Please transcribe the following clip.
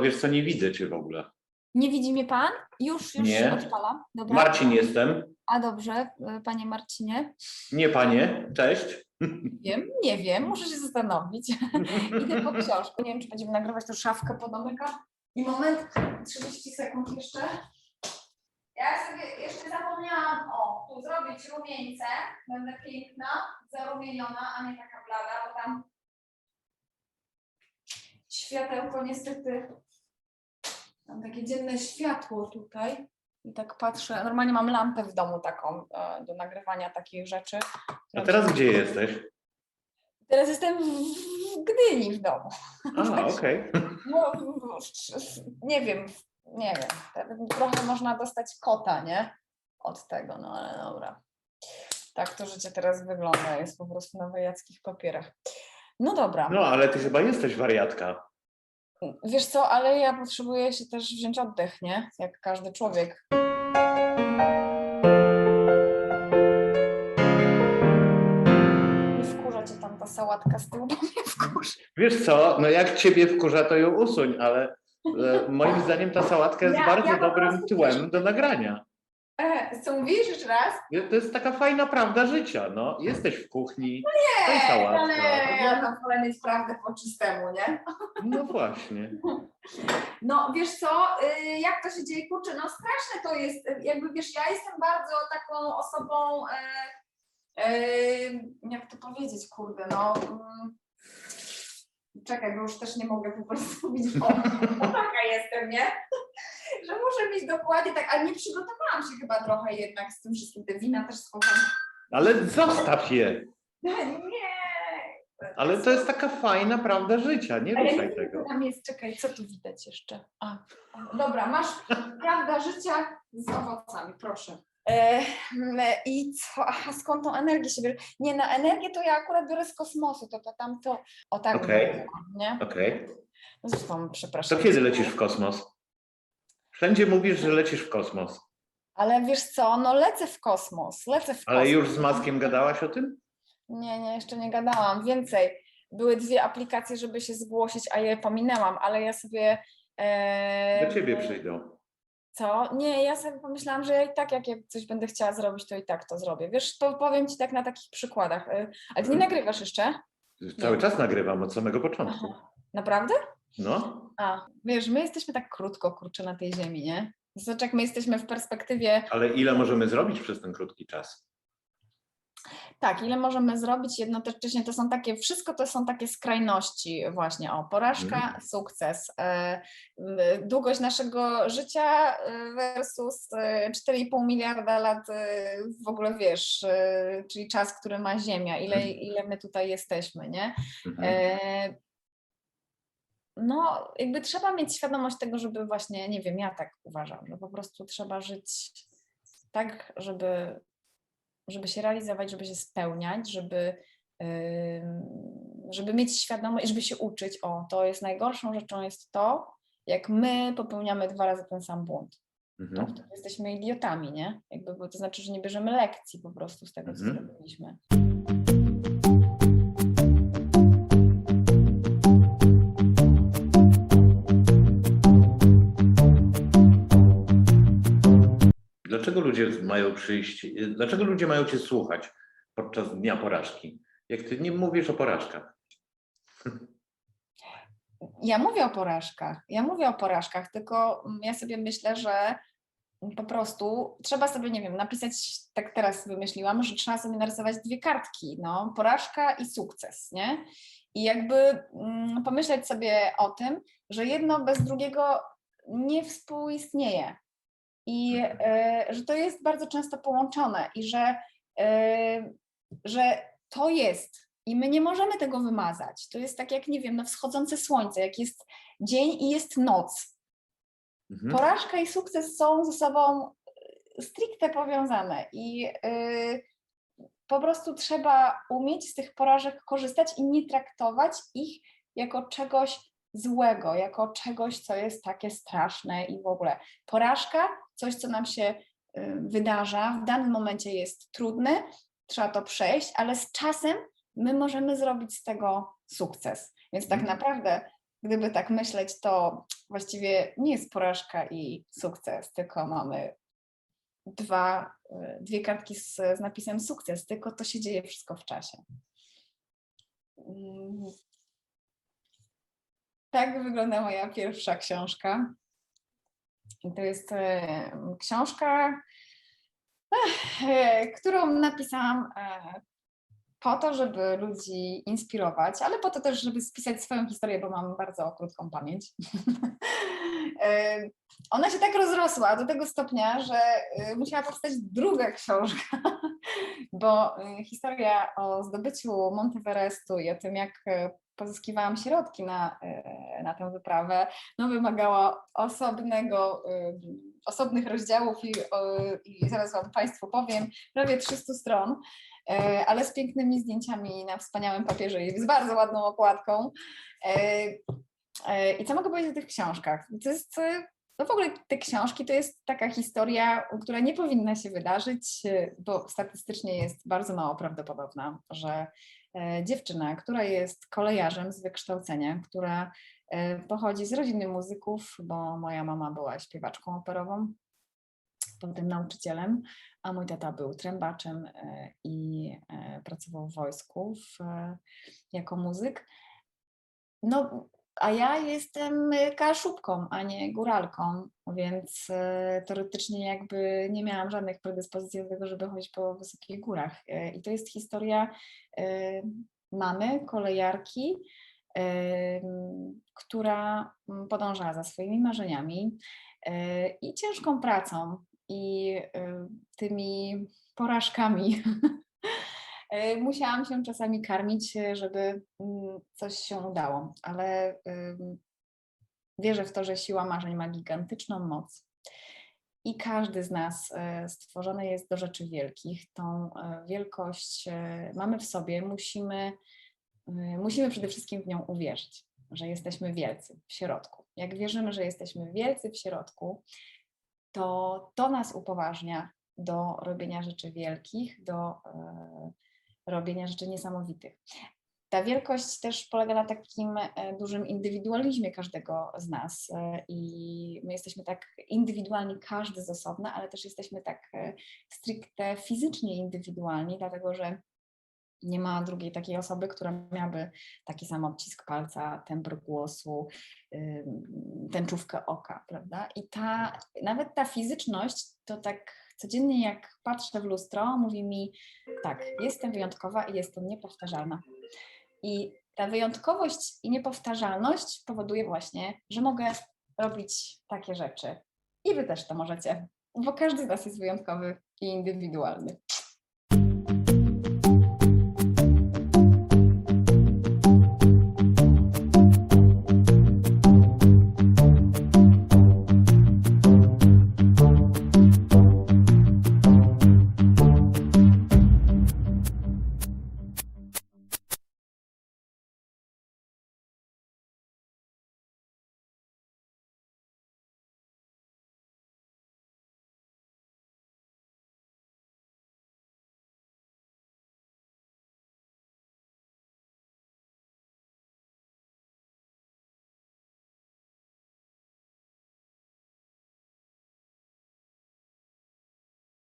Wiesz co, nie widzę cię w ogóle. Nie widzi mnie pan? Już, już Nie. odpalam. Dobra. Marcin jestem. A dobrze, y, panie Marcinie. Nie panie, cześć. Wiem, nie wiem, muszę się zastanowić. Idę po książkę. Nie wiem, czy będziemy nagrywać tą szafkę podomyka. I moment, 30 sekund jeszcze. Ja sobie jeszcze zapomniałam, o, tu zrobić rumieńce. Będę piękna, zarumieniona, a nie taka blada, bo tam światełko niestety, mam takie dzienne światło tutaj. I tak patrzę, normalnie mam lampę w domu taką e, do nagrywania takich rzeczy. A teraz gdzie jesteś? Teraz jestem w w Gdyni w domu. A, okej. No, w- w- nie wiem, nie wiem. te- Trochę można dostać kota, nie? Od tego, no ale dobra. Tak to życie teraz wygląda, jest po prostu na wyjackich papierach. No dobra, No, ale ty chyba jesteś wariatka. Wiesz co, ale ja potrzebuję się też wziąć oddech, nie? Jak każdy człowiek. Nie wkurza cię tam ta sałatka z tyłu, bo mnie wkurza. Wiesz co, no jak ciebie wkurza, to ją usuń, ale e, moim zdaniem ta sałatka jest Ja- bardzo ja po dobrym prostu tyłem do nagrania. E, co mówisz jeszcze raz? To jest taka fajna prawda życia, no. Jesteś w kuchni, to jest sałatka. ale ja tam wolę mieć prawdę po czystemu, nie? No właśnie. No wiesz co, y, jak to się dzieje, kurczę, no straszne to jest, y, jakby wiesz, ja jestem bardzo taką osobą, e, e, jak to powiedzieć, kurde, no, mm, czekaj, bo już też nie mogę po prostu mówić, o, o taka jestem, nie? Że muszę mieć dokładnie tak, a nie przygotowałam się chyba trochę jednak z tym wszystkim, te wina też schowam. Ale zostaw je. Nie. Ale to jest taka fajna prawda życia, nie Ale ruszaj nie, tego. Tam jest, czekaj, co tu widać jeszcze? A, dobra, masz prawda życia z owocami, proszę. E, m, I co? Aha, skąd tą energię się bierze? Nie, na energię to ja akurat biorę z kosmosu, to, to tam to, o tak bym Okej. powiedziała, nie? Okej. No Zresztą, To przepraszam. kiedy lecisz w kosmos? Wszędzie mówisz, że lecisz w kosmos. Ale wiesz co, no lecę w kosmos, lecę w Ale kosmos. już z Maskiem gadałaś o tym? Nie, nie, jeszcze nie gadałam. Więcej. Były dwie aplikacje, żeby się zgłosić, a je pominęłam, ale ja sobie... E, Do ciebie przyjdą. Co? Nie, ja sobie pomyślałam, że ja i tak jak ja coś będę chciała zrobić, to i tak to zrobię. Wiesz, to powiem ci tak na takich przykładach. Y, Ale ty nie Mhm. nagrywasz jeszcze? Cały czas nagrywam od samego początku. Aha. Naprawdę? No, A, wiesz, my jesteśmy tak krótko, kurczę, na tej ziemi, nie? Zobacz, jak my jesteśmy w perspektywie, ale ile możemy zrobić przez ten krótki czas? tak, ile możemy zrobić jednocześnie, to są takie, wszystko to są takie skrajności właśnie, o, porażka, Mhm. sukces, e, m, długość naszego życia e, versus e, 4,5 miliarda lat e, w ogóle, wiesz, e, czyli czas, który ma Ziemia, ile, Mhm. ile my tutaj jesteśmy, nie? Mhm. E, No, jakby trzeba mieć świadomość tego, żeby właśnie, nie wiem, ja tak uważam, że po prostu trzeba żyć tak, żeby, żeby się realizować, żeby się spełniać, żeby, żeby mieć świadomość, żeby się uczyć. O, to jest najgorszą rzeczą jest to, jak my popełniamy dwa razy ten sam błąd. To Mhm. wtedy jesteśmy idiotami, nie? Jakby, bo to znaczy, że nie bierzemy lekcji po prostu z tego, co Mhm. zrobiliśmy. Dlaczego ludzie mają przyjść, dlaczego ludzie mają cię słuchać podczas dnia porażki? Jak ty nie mówisz o porażkach? Ja mówię o porażkach. Ja mówię o porażkach, tylko ja sobie myślę, że po prostu trzeba sobie, nie wiem, napisać, tak teraz wymyśliłam, że trzeba sobie narysować dwie kartki, no, porażka i sukces, nie? I jakby mm, pomyśleć sobie o tym, że jedno bez drugiego nie współistnieje. I e, że to jest bardzo często połączone i że, e, że to jest i my nie możemy tego wymazać. To jest tak jak, nie wiem, no wschodzące słońce, jak jest dzień i jest noc. Mhm. Porażka i sukces są ze sobą y, stricte powiązane i po prostu trzeba umieć z tych porażek korzystać i nie traktować ich jako czegoś złego, jako czegoś, co jest takie straszne i w ogóle. Porażka, coś, co nam się y, wydarza, w danym momencie jest trudne, trzeba to przejść, ale z czasem my możemy zrobić z tego sukces. Więc tak Mhm. naprawdę gdyby tak myśleć, to właściwie nie jest porażka i sukces, tylko mamy dwa, y, dwie kartki z, z napisem sukces, tylko to się dzieje wszystko w czasie. Mm. Tak wygląda moja pierwsza książka. I to jest e, książka, e, którą napisałam e, po to, żeby ludzi inspirować, ale po to też, żeby spisać swoją historię, bo mam bardzo krótką pamięć. Ona się tak rozrosła do tego stopnia, że musiała powstać druga książka, bo historia o zdobyciu Monteverestu i o tym, jak pozyskiwałam środki na, e, na tę wyprawę, no wymagała osobnego, e, osobnych rozdziałów i, i zaraz Wam Państwu powiem, prawie 300 stron, e, ale z pięknymi zdjęciami na wspaniałym papierze i z bardzo ładną okładką. I co mogę powiedzieć o tych książkach? To jest, no w ogóle te książki to jest taka historia, która nie powinna się wydarzyć, bo statystycznie jest bardzo mało prawdopodobna, że dziewczyna, która jest kolejarzem z wykształcenia, która e, pochodzi z rodziny muzyków, bo moja mama była śpiewaczką operową, potem nauczycielem, a mój tata był trębaczem e, i e, pracował w wojsku w, e, jako muzyk. No, a ja jestem e, kaszubką, a nie góralką, więc e, teoretycznie jakby nie miałam żadnych predyspozycji do tego, żeby chodzić po wysokich górach. E, I to jest historia mamy, kolejarki, która mm, podążała za swoimi marzeniami i ciężką pracą i tymi porażkami. E, Musiałam się czasami karmić, e, żeby mm, coś się udało, ale wierzę w to, że siła marzeń ma gigantyczną moc. I każdy z nas e, stworzony jest do rzeczy wielkich. Tą wielkość mamy w sobie, musimy, musimy przede wszystkim w nią uwierzyć, że jesteśmy wielcy w środku. Jak wierzymy, że jesteśmy wielcy w środku, to to nas upoważnia do robienia rzeczy wielkich, do robienia rzeczy niesamowitych. Ta wielkość też polega na takim e, dużym indywidualizmie każdego z nas e, i my jesteśmy tak indywidualni, każdy z osobna, ale też jesteśmy tak e, stricte fizycznie indywidualni, dlatego że nie ma drugiej takiej osoby, która miałaby taki sam odcisk palca, tembr głosu, tęczówkę oka, prawda? I ta, nawet ta fizyczność, to tak codziennie jak patrzę w lustro, mówi mi, tak, jestem wyjątkowa i jestem niepowtarzalna. I ta wyjątkowość i niepowtarzalność powoduje właśnie, że mogę robić takie rzeczy. I wy też to możecie, bo każdy z nas jest wyjątkowy i indywidualny.